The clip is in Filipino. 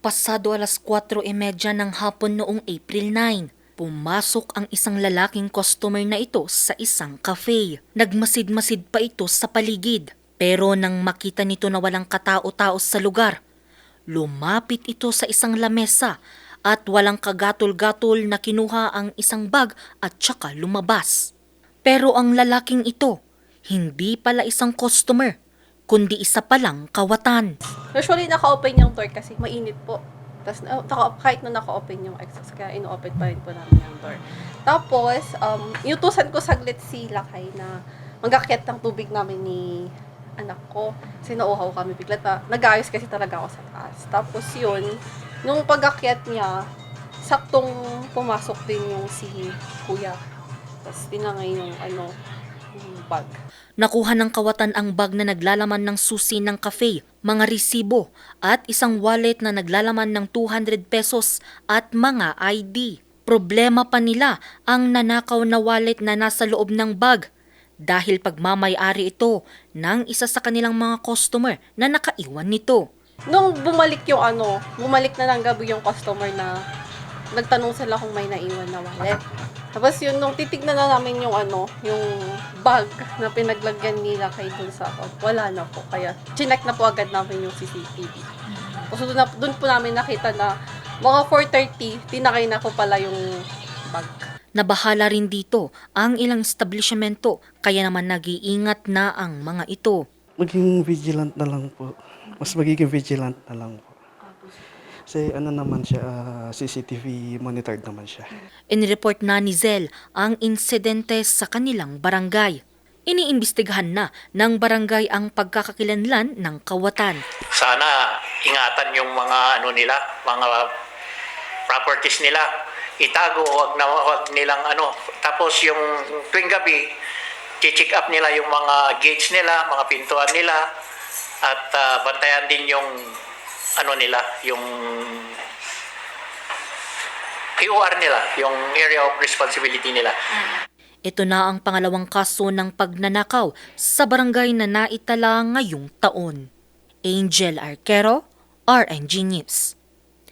Pasado alas 4.30 ng hapon noong April 9, pumasok ang isang lalaking customer na ito sa isang cafe. Nagmasid-masid pa ito sa paligid. Pero nang makita nito na walang katao-tao sa lugar, lumapit ito sa isang lamesa at walang kagatol-gatol na kinuha ang isang bag at tsaka lumabas. Pero ang lalaking ito, hindi pala isang customer, kundi isa palang kawatan. Usually, naka-open yung door kasi mainit po. Tapos, uh, naka- kahit na naka-open yung exhaust, kaya ino-open pa rin po namin yung door. Tapos, um, inutusan ko saglit si Lakay na magakyat ng tubig namin ni anak ko. Kasi nauhaw kami bigla. Ta- nag-ayos kasi talaga ako sa taas. Tapos yun, nung pag-akyat niya, saktong pumasok din yung si kuya. Tapos tinangay yung ano, bag. Nakuha ng kawatan ang bag na naglalaman ng susi ng cafe, mga resibo, at isang wallet na naglalaman ng 200 pesos at mga ID. Problema pa nila ang nanakaw na wallet na nasa loob ng bag dahil pagmamayari ito ng isa sa kanilang mga customer na nakaiwan nito. Nung bumalik yung ano, bumalik na ng gabi yung customer na nagtanong sila kung may naiwan na wallet. Tapos yun, nung titignan na namin yung ano, yung bag na pinaglagyan nila kay dun sa account, wala na po. Kaya, chinek na po agad namin yung CCTV. Tapos dun, na, dun po namin nakita na mga 4.30, tinakay na ko pala yung bag. Nabahala rin dito ang ilang establishmento kaya naman nag-iingat na ang mga ito. Maging vigilant na lang po. Mas magiging vigilant na lang po. Kasi ano naman siya, ah, CCTV monitored naman siya. Inireport na ni Zel ang insidente sa kanilang barangay. Iniimbestigahan na ng barangay ang pagkakakilanlan ng kawatan. sana ingatan yung mga ano nila, mga properties nila. Itago, wag na wag nilang ano. Tapos yung tuwing gabi, check up nila yung mga gates nila, mga pintuan nila at ah, bantayan din yung ano nila, yung POR nila, yung area of responsibility nila. Ito na ang pangalawang kaso ng pagnanakaw sa barangay na naitala ngayong taon. Angel Arquero, RNG News.